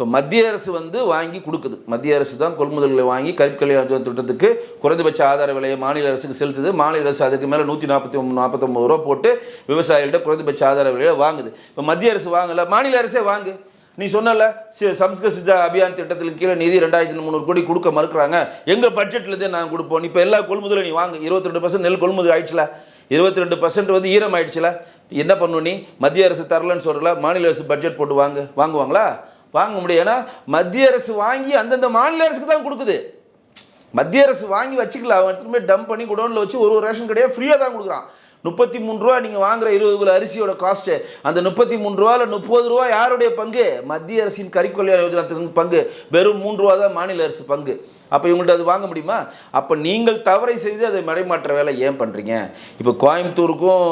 இப்போ மத்திய அரசு வந்து வாங்கி கொடுக்குது. மத்திய அரசு தான் கொள்முதல்களை வாங்கி கருப்பு கல்யாண திட்டத்துக்கு குறைந்தபட்ச ஆதார விலையை மாநில அரசுக்கு செலுத்துது. மாநில அரசு அதுக்கு மேலே நூற்றி நாற்பத்தி நாற்பத்தொம்பது ரூபா போட்டு விவசாயிகள்கிட்ட குறைந்தபட்ச ஆதார விலையை வாங்குது. இப்போ மத்திய அரசு வாங்கலை. மாநில அரசே வாங்கு. நீ சொன்னல சி- சம்ஸ்கிருத சித்தா அபியான் திட்டத்தில் கீழே நிதி ரெண்டாயிரத்தி முந்நூறு கோடி கொடுக்க மறுக்கிறாங்க. எங்கள் பட்ஜெட்லேருந்தே நாங்கள் கொடுப்போம். இப்போ எல்லா கொள்முதலும் நீ வாங்க. இருபத்தி ரெண்டு பர்சன்ட் நெல் கொள்முதல் ஆயிடுச்சுல. இருபத்தி ரெண்டு பர்சன்ட் வந்து ஈரம் ஆயிடுச்சுல. என்ன பண்ணும் நீ? மத்திய அரசு தரலன்னு சொல்லல மாநில அரசு பட்ஜெட் போட்டு வாங்க. வாங்குவாங்களா? வாங்க முடியும். ஏன்னா மத்திய அரசு வாங்கி அந்தந்த மாநில அரசுக்கு தான் கொடுக்குது. மத்திய அரசு வாங்கி வச்சுக்கலாம் அவன் திரும்ப டம்ப் பண்ணி குடோனில் வச்சு ஒரு ஒரு ரேஷன் கடையாக ஃப்ரீயாக தான் கொடுக்குறான். முப்பத்தி மூணு ரூபா நீங்கள் வாங்குற இருபது கிலோ அரிசியோட காஸ்ட்டு அந்த முப்பத்தி மூணு இல்லை முப்பது ரூபா யாருடைய பங்கு? மத்திய அரசின் கறிக்கொள்ளை யோஜனத்துக்கு பங்கு. வெறும் மூன்று ரூபா தான் மாநில அரசு பங்கு. அப்போ இவங்கள்ட்ட அது வாங்க முடியுமா? அப்போ நீங்கள் தவறை செய்து அதை மடைமாற்ற வேலை ஏன் பண்ணுறீங்க இப்போ கோயம்புத்தூருக்கும்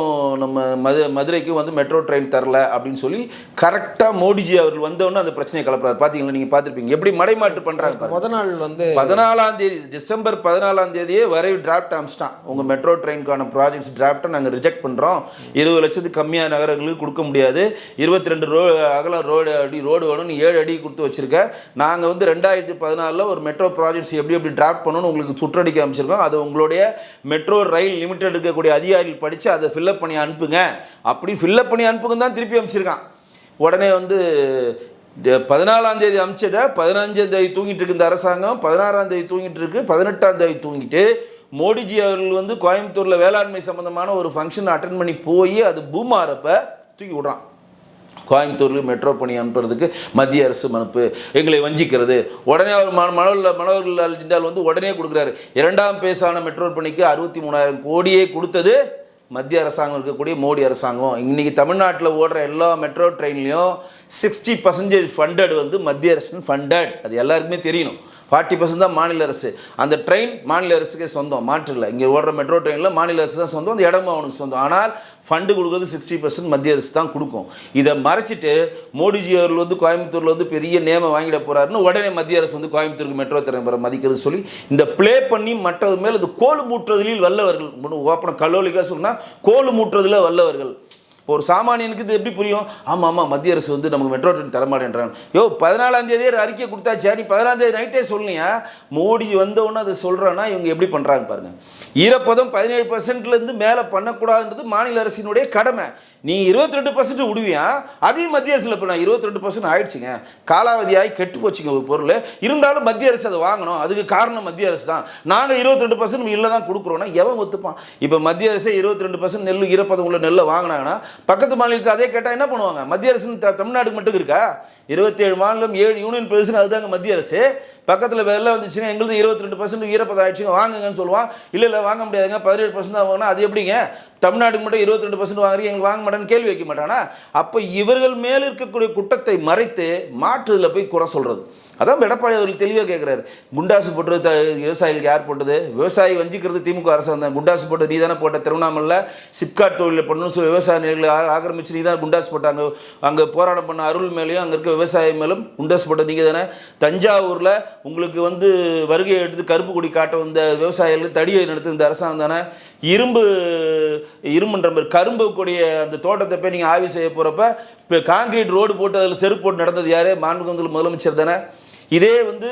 நம்ம மது மதுரைக்கும் வந்து மெட்ரோ ட்ரெயின் தரல அப்படின்னு சொல்லி கரெக்டாக மோடிஜி அவர்கள் வந்தோடனே அந்த பிரச்சனையை கலப்புறாரு. பார்த்தீங்களா நீங்கள் பார்த்துருப்பீங்க எப்படி மடைமாற்று பண்ணுறாங்க. முத நாள் வந்து பதினாலாம் தேதி டிசம்பர் பதினாலாம் தேதியே வரைவு டிராஃப்ட் அமிச்சிட்டான். உங்கள் மெட்ரோ ட்ரெயினுக்கான ப்ராஜெக்ட்ஸ் டிராஃப்ட்டை நாங்கள் ரிஜெக்ட் பண்ணுறோம் இருபது லட்சத்துக்கு கம்மியான நகரங்களுக்கு கொடுக்க முடியாது. இருபத்தி ரெண்டு ரோ அகலம் ரோடு அடி ரோடு வேணும் நீ ஏழு அடி கொடுத்து வச்சிருக்க. நாங்கள் வந்து ரெண்டாயிரத்தி பதினாலில் ஒரு மெட்ரோ ப்ராஜெக்ட்ஸ் எப்படி எப்படி டிராஃப்ட் பண்ணணும்னு உங்களுக்கு சுற்றடிக்க அமைச்சிருக்கோம். அதை உங்களுடைய மெட்ரோ ரயில் லிமிடெட் இருக்கக்கூடிய அதிகாரிகள் படித்து அதை ஃபில்அப் பண்ணி அனுப்புங்க. அப்படி ஃபில்லப் பண்ணி அனுப்புங்க தான் திருப்பி அமைச்சிருக்கான். உடனே வந்து பதினாலாம் தேதி அமிச்சதை பதினஞ்சாம் தேதி தூங்கிட்டு இருக்கு இந்த அரசாங்கம். பதினாறாம் தேதி தூங்கிட்டு இருக்கு. பதினெட்டாம் தேதி தூங்கிட்டு மோடிஜி அவர்கள் வந்து கோயம்புத்தூரில் வேளாண்மை சம்மந்தமான ஒரு ஃபங்க்ஷன் அட்டன் பண்ணி போய் அது பூமாறப்ப தூக்கி விடுறான். கோயம்புத்தூரில் மெட்ரோ பணி அனுப்புறதுக்கு மத்திய அரசு மனுப்பு எங்களை வஞ்சிக்கிறது. உடனே அவர் ம மனோகர் மனோகர்லால் ஜிண்டால் வந்து உடனே கொடுக்குறாரு. இரண்டாம் பேசான மெட்ரோ பணிக்கு அறுபத்தி மூணாயிரம் கோடியே கொடுத்தது மத்திய அரசாங்கம் இருக்கக்கூடிய மோடி அரசாங்கம். இன்னைக்கு தமிழ்நாட்டில் ஓடுற எல்லா மெட்ரோ ட்ரெயின்லையும் சிக்ஸ்டி பர்சன்டேஜ் ஃபண்டட் வந்து மத்திய அரசின் ஃபண்டட் அது எல்லாருக்குமே தெரியணும். ஃபார்ட்டி பர்சன்ட் தான் மாநில அரசு. அந்த ட்ரெயின் மாநில அரசுக்கே சொந்தம் மாற்றில்லை இங்கே ஓடுற மெட்ரோ ட்ரெயினில் மாநில அரசு தான் சொந்தம் அந்த இடமும் அவனுக்கு சொந்தம். ஆனால் ஃபண்டு கொடுக்குறது சிக்ஸ்டி பர்சன்ட் மத்திய அரசு தான் கொடுக்கும். இதை மறைச்சிட்டு மோடிஜி அவர்கள் வந்து கோயம்புத்தூரில் வந்து பெரிய நேம வாங்கிட போகிறாருன்னு உடனே மத்திய அரசு வந்து கோயம்புத்தூருக்கு மெட்ரோ திறன் மதிக்கிறது சொல்லி இந்த ப்ளே பண்ணி மற்றது மேல் இந்த கோல் மூட்டுறதில் வல்லவர்கள். ஓப்பன கல்லோலிக்காக சொன்னால் கோல் மூட்டுறதுல வல்லவர்கள். இப்போ ஒரு சாமானியனுக்கு இது எப்படி புரியும்? ஆமாம் ஆமாம் மத்திய அரசு வந்து நமக்கு மெட்ரோ ட்ரெயின் தரமாட்டேன்றாங்க. யோ பதினாலாம் தேதியே அறிக்கை கொடுத்தாச்சா. நீ பதினாலாம் தேதி நைட்டே சொல்லியா மோடி வந்தவொன்னே அதை சொல்கிறேன்னா இவங்க எப்படி பண்ணுறாங்க பாருங்கள் ஈரப்பதம் பதினேழு பர்சன்ட்லேருந்து மேலே பண்ணக்கூடாதுன்றது மாநில அரசினுடைய கடமை. நீ இருபத்தி ரெண்டு பர்சன்ட் விடுவியா? அதையும் மத்திய அரசில் இப்போ நான் இருபத்தி ரெண்டு பர்சன்ட் ஆயிடுச்சுங்க. காலாவதியாகி கெட்டு போச்சுங்க ஒரு பொருள். இருந்தாலும் மத்திய அரசு அதை வாங்கணும். அதுக்கு காரணம் மத்திய அரசு தான். நாங்கள் இருபத்தி ரெண்டு பர்சன்ட் இல்லை தான் கொடுக்குறோன்னா எவன் ஒத்துப்பான்? இப்போ மத்திய அரசே இருபத்தி ரெண்டு பர்சன்ட் நெல் ஈரப்பதம் உள்ள நெல்லை வாங்கினாங்கன்னா பக்கத்து மாநிலத்தில் அதே கேட்டால் என்ன பண்ணுவாங்க? மத்திய அரசு த- தமிழ்நாட்டுக்கு மட்டும் இருக்கா? இருபத்தேழு மாநிலம் ஏழு யூனியன் பிரதேசம் அதுதாங்க மத்திய அரசு. பக்கத்தில் வெள்ளம் வந்துச்சுன்னா எங்களுக்கு இருபத்தி ரெண்டு பர்சன்ட் ஈரப்பதம் ஆயிடுச்சுங்க. வாங்குங்கன்னு சொல்லுவான். இல்லை இல்லை வாங்க முடியாதுங்க. பதினேழு பர்சன்ட் தான் வாங்கினா அது எப்படிங்க? தமிழ்நாட்டுக்கு மட்டும் இருபத்தி ரெண்டு பர்சன்ட் வாங்குறீங்க எங்களுக்கு வாங்க மாட்டேன்னு கேள்வி வைக்க மாட்டானா? அப்போ இவர்கள் மேல் இருக்கக்கூடிய குற்றத்தை மறைத்து மாற்றுதில் போய் குறை சொல்கிறது அதான் எடப்பாடி அவர்கள் தெளிவாக கேட்குறாரு குண்டாசு போட்டது த விவசாயிகளுக்கு யார் போட்டது? விவசாயி வஞ்சிக்கிறது திமுக அரசாங்கம் தான். குண்டாசு போட்டது நீ தானே போட்ட திருவண்ணாமலையில் சிப்காட் தொழிலில் பண்ணணும் சொல்லி விவசாய நிலைகளை ஆக்கிரமிச்சு நீ தான் குண்டாசு போட்டாங்க. அங்கே போராட்டம் பண்ண அருள் மேலேயும் அங்கே இருக்க விவசாயி மேலும் குண்டாசு போட்டது நீங்கள் தானே தஞ்சாவூரில் உங்களுக்கு வந்து வருகையை எடுத்து கருப்பு கொடி காட்ட வந்த விவசாயிகள் தடியை நடத்து இந்த அரசாங்கம் தானே. இரும்பு இரும்புன்ற மாதிரி கரும்பு கூடிய அந்த தோட்டத்தை போய் நீங்கள் ஆய்வு செய்ய போகிறப்ப இப்போ காங்கிரீட் ரோடு போட்டு அதில் செருப்பு போட்டு நடந்தது யார்? மாண்புகந்தல் முதலமைச்சர் தானே. இதே வந்து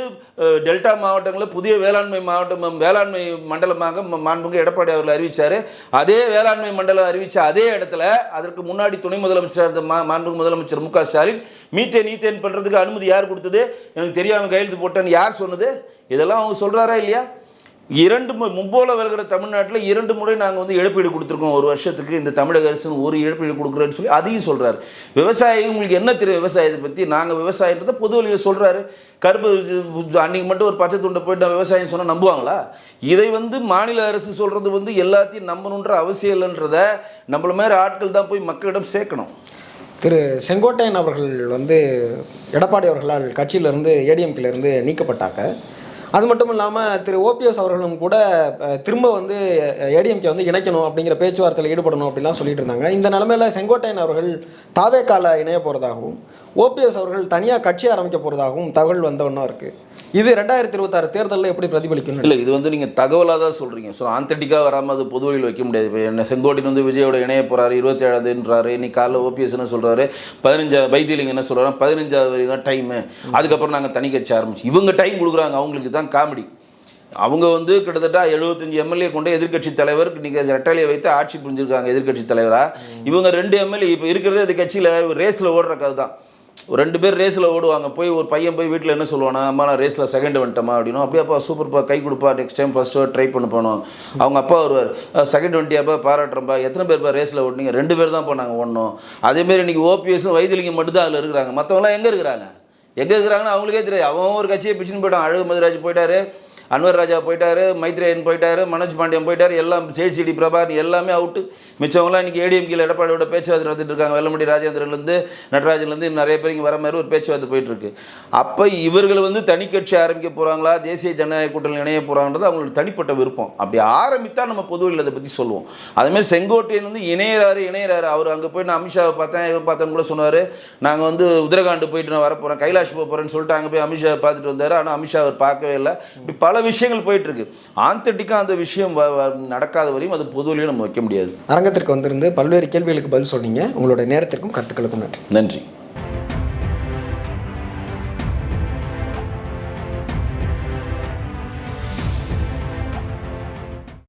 டெல்டா மாவட்டங்களில் புதிய வேளாண்மை மாவட்டம் வேளாண்மை மண்டலமாக ம- மாண்புமிகு எடப்பாடி அவர்கள் அறிவிச்சார். அதே வேளாண்மை மண்டலம் அறிவித்த அதே இடத்துல அதற்கு முன்னாடி துணை முதலமைச்சர் இருந்த மா மாண்புமிகு முதலமைச்சர் மு க ஸ்டாலின் மீத்தேன் ஈத்தேன் பண்ணுறதுக்கு அனுமதி யார் கொடுத்தது? எனக்கு தெரியாமல் கையெழுத்து போட்டேன்னு யார் சொன்னது? இதெல்லாம் அவங்க சொல்கிறாரா இல்லையா? இரண்டு மும்போல விலகிற தமிழ்நாட்டில் இரண்டு முறை நாங்கள் வந்து இழப்பீடு கொடுத்துருக்கோம். ஒரு வருஷத்துக்கு இந்த தமிழக அரசு ஒரு இழப்பீடு கொடுக்குறேன்னு சொல்லி அதையும் சொல்கிறாரு விவசாயி உங்களுக்கு என்ன தெரியும் விவசாயத்தை பற்றி நாங்கள் விவசாயத்தை பொது வழியில் சொல்கிறாரு கருப்பு அன்னைக்கு மட்டும் ஒரு பச்சை துண்டை போயிட்டு விவசாயம் சொன்னால் நம்புவாங்களா? இதை வந்து மாநில அரசு சொல்கிறது வந்து எல்லாத்தையும் நம்பணுன்ற அவசியம் இல்லைன்றத நம்மள மாதிரி ஆட்கள் தான் போய் மக்களிடம் சேர்க்கணும். திரு செங்கோட்டையன் அவர்கள் வந்து எடப்பாடி அவர்களால் கட்சியிலிருந்து ஏடிஎம்கேலேருந்து நீக்கப்பட்டாக்க அது மட்டும் இல்லாமல் திரு ஓபிஎஸ் அவர்களும் கூட திரும்ப வந்து ஏடிஎம்கே வந்து இணைக்கணும் அப்படிங்கிற பேச்சுவார்த்தையில் ஈடுபடணும் அப்படிலாம் சொல்லிட்டு இருந்தாங்க. இந்த நிலமையில செங்கோட்டையன் அவர்கள் தாவேக்கால இணைய போகிறதாகவும் ஓபிஎஸ் அவர்கள் தனியாக கட்சி ஆரம்பிக்க போகிறதாகவும் தகவல் வந்த ஒன்றா இருக்குது இது ரெண்டாயிரத்தி இருபத்தாறு தேர்தலில் எப்படி பிரதிபலிக்கும் இல்லை இது வந்து நீங்கள் தகவலாக தான் சொல்கிறீங்க ஸோ ஆந்தட்டிக்காக வராமல் அது பொது வழியில் வைக்க முடியாது. இப்போ என்ன செங்கோட்டின் வந்து விஜயோட இணைய போகிறாரு இருபத்தி ஏழாவதுன்றாரு இன்னைக்கு காலைல ஓபிஎஸ்னு சொல்கிறாரு பதினஞ்சா வைத்தியலிங்க என்ன சொல்கிறாரு பதினஞ்சாவது வரை தான் டைமு அதுக்கப்புறம் நாங்கள் தனி கட்சி ஆரம்பிச்சு இவங்க டைம் கொடுக்குறாங்க. அவங்களுக்கு தான் காமெடி அவங்க வந்து கிட்டத்தட்ட எழுபத்தஞ்சு எம்எல்ஏ கொண்ட எதிர்க்கட்சி தலைவர் நீங்கள் ரெட்டாலியை வைத்து ஆட்சி புரிஞ்சிருக்காங்க எதிர்க்கட்சி தலைவராக இவங்க ரெண்டு எம்எல்ஏ இப்போ இருக்கிறதே இந்த கட்சியில் ரேஸில் ஓடுற கதை தான். ரெண்டு பேர் ரேஸில் ஓடுவாங்க. போய் ஒரு பையன் போய் வீட்டில் என்ன சொல்லுவானா அம்மா நான் ரேஸில் செகண்ட் வந்துட்டேமா அப்படின்னா அப்படியே அப்பா சூப்பர்ப்பா கை கொடுப்பா நெக்ஸ்ட் டைம் ஃபஸ்ட்டு ட்ரை பண்ண போனோம் அவங்க அப்பா வருவார். செகண்ட் வண்டியாப்பா பாராட்டுறப்பா எத்தனை பேர்ப்பா ரேஸில் ஓட்டுனீங்க ரெண்டு பேர் தான் போனாங்க ஓடணும். அதேமாரி இன்னைக்கு ஓபிஎஸும் வைத்தியலிங்கம் மட்டும் தான் அதில் இருக்கிறாங்க. மற்றவங்களாம் எங்கே இருக்கிறாங்க? எங்கே இருக்கிறாங்கன்னு அவங்களுக்கே தெரியாது. அவன் ஒரு கட்சியை பிச்சுன்னு போயிட்டான். அழகு மதுராஜ் போயிட்டாரு. அன்வர் ராஜா போயிட்டாரு மைத்ரேயன் போயிட்டாரு மனோஜ் பாண்டியன் போயிட்டாரு எல்லாம் ஜேசிடி பிரபாகர் எல்லாமே அவுட்டு மிச்சவங்களாம் இன்னைக்கு ஏடிஎம்கேல எடப்பாடியோட பேச்சுவார்த்தை நடத்திட்டு இருக்காங்க. வெள்ளமடி ராஜேந்திரன்லேருந்து நடராஜன்லேருந்து நிறைய பேர் இங்கே வர மாதிரி ஒரு பேச்சுவார்த்தை போயிட்டு இருக்கு அப்போ இவர்கள் வந்து தனி கட்சி ஆரம்பிக்க போகிறாங்களா தேசிய ஜனநாயக கூட்டணி இணைய போகிறாங்கன்றது அவங்களுக்கு தனிப்பட்ட விருப்பம். அப்படி ஆரம்பித்தால் நம்ம பொதுவில் அதை பற்றி சொல்லுவோம். அதேமாதிரி செங்கோட்டையன் வந்து இணையறாரு இணையறாரு. அவர் அங்கே போய் நான் அமித்ஷாவை பார்த்தேன் இதை பார்த்தேன்னு கூட சொன்னார். நாங்கள் வந்து உத்தரகாண்ட் போயிட்டு நான் வரப்போகிறேன் கைலாஷ் போகிறேன்னு சொல்லிட்டு அங்கே போய் அமித்ஷாவை பார்த்துட்டு வந்தார். ஆனால் அமித்ஷா அவர் பார்க்கவே இல்லை. இப்படி பல விஷயங்கள் போயிட்டு இருக்கு ஆந்தட்டிக்காக அந்த விஷயம் நடக்காத வரையும் அது பொதுவிலையும் நம்ம வைக்க முடியாது. அரங்கத்திற்கு வந்திருந்து பல்வேறு கேள்விகளுக்கு பதில் சொன்னீங்க. உங்களுடைய நேரத்திற்கும் கருத்துக்களுக்கும் நன்றி. நன்றி.